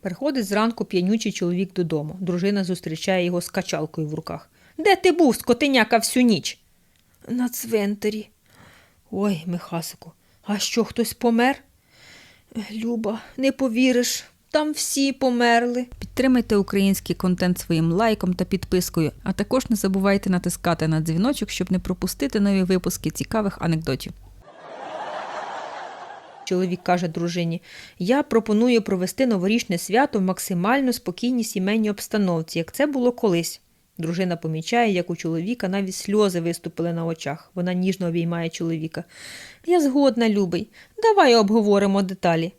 Приходить зранку п'янючий чоловік додому. Дружина зустрічає його з качалкою в руках. Де ти був, скотиняка, всю ніч? На цвинтарі. Ой, Михасику, а що, хтось помер? Люба, не повіриш, там всі померли. Підтримайте український контент своїм лайком та підпискою, а також не забувайте натискати на дзвіночок, щоб не пропустити нові випуски цікавих анекдотів. Чоловік каже дружині: Я пропоную провести новорічне свято в максимально спокійній сімейній обстановці, як це було колись. Дружина помічає, як у чоловіка навіть сльози виступили на очах. Вона ніжно обіймає чоловіка. Я згодна, любий. Давай обговоримо деталі.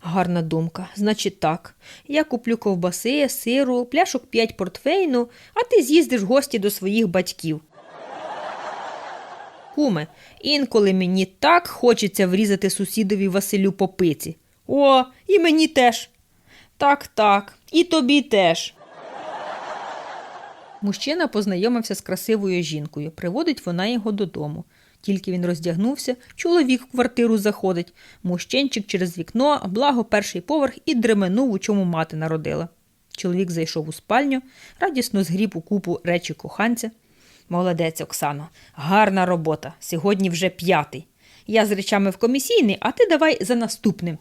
Гарна думка. Значить так. Я куплю ковбаси, сиру, пляшок п'ять портфейну, а ти з'їздиш гості до своїх батьків. Куме, інколи мені так хочеться врізати сусідові Василю по пиці. О, і мені теж. Так, так, і тобі теж. Мужчина познайомився з красивою жінкою. Приводить вона його додому. Тільки він роздягнувся, чоловік в квартиру заходить. Мужчинчик через вікно, благо перший поверх і дременув, у чому мати народила. Чоловік зайшов у спальню, радісно згріб у купу речі коханця. Молодець, Оксано, гарна робота. Сьогодні вже п'ятий. Я з речами в комісійний, а ти давай за наступним.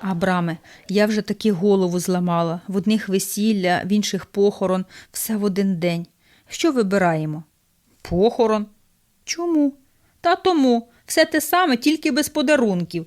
Абраме, я вже таки голову зламала. В одних весілля, в інших похорон, все в один день. Що вибираємо? Похорон. Чому? Та тому. Все те саме, тільки без подарунків.